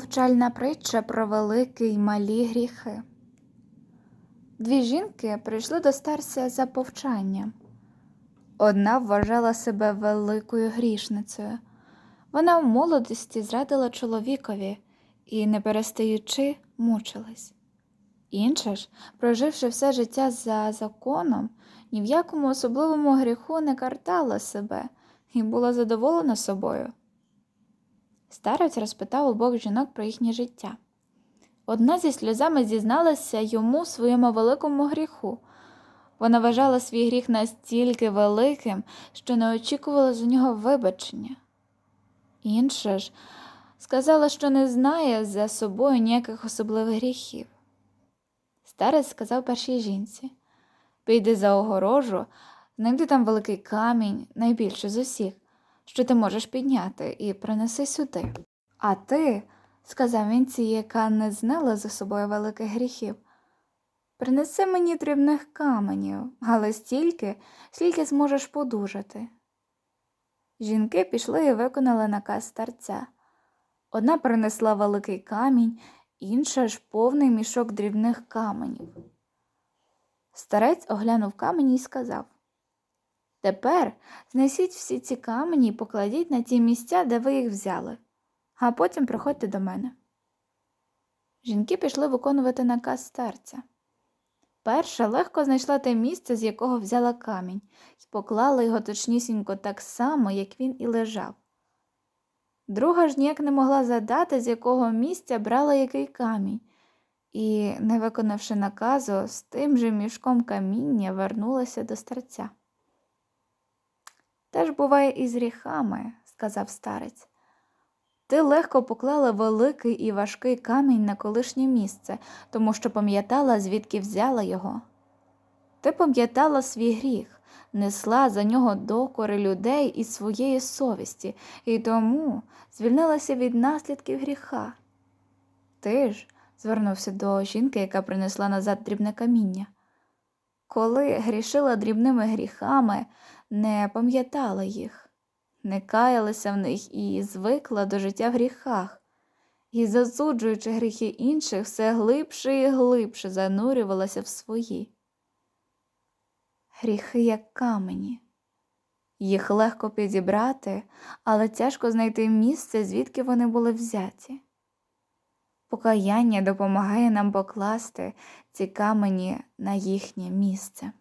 Повчальна притча про великі й малі гріхи. Дві жінки прийшли до старця за повчанням. Одна вважала себе великою грішницею. Вона в молодості зрадила чоловікові і, не перестаючи, мучилась. Інша ж, проживши все життя за законом, ні в якому особливому гріху не картала себе і була задоволена собою. Старець розпитав обох жінок про їхнє життя. Одна зі сльозами зізналася йому своєму великому гріху. Вона вважала свій гріх настільки великим, що не очікувала за нього вибачення. Інша ж сказала, що не знає за собою ніяких особливих гріхів. Старець сказав першій жінці Піди за огорожу, знайди там великий камінь, найбільший з усіх, що ти можеш підняти, і принеси сюди. А ти, сказав він цій, яка не знала за собою великих гріхів, принеси мені дрібних каменів, але стільки, скільки зможеш подужати. Жінки пішли і виконали наказ старця. Одна принесла великий камінь, інша ж повний мішок дрібних каменів. Старець оглянув камені і сказав Тепер знесіть всі ці камені і покладіть на ті місця, де ви їх взяли, а потім приходьте до мене. Жінки пішли виконувати наказ старця. Перша легко знайшла те місце, з якого взяла камінь, і поклала його точнісінько так само, як він і лежав. Друга ж ніяк не могла задати, з якого місця брала який камінь, і, не виконавши наказу, з тим же мішком каміння вернулася до старця. Теж буває і з гріхами, сказав старець. Ти легко поклала великий і важкий камінь на колишнє місце, тому що пам'ятала, звідки взяла його. Ти пам'ятала свій гріх, несла за нього докори людей і своєї совісті, і тому звільнилася від наслідків гріха. Ти ж, звернувся до жінки, яка принесла назад дрібне каміння. Коли грішила дрібними гріхами, не пам'ятала їх, не каялася в них і звикла до життя в гріхах, і, засуджуючи гріхи інших, все глибше і глибше занурювалася в свої. Гріхи, як камені. Їх легко підібрати, але тяжко знайти місце, звідки вони були взяті. Покаяння допомагає нам покласти ці камені на їхнє місце.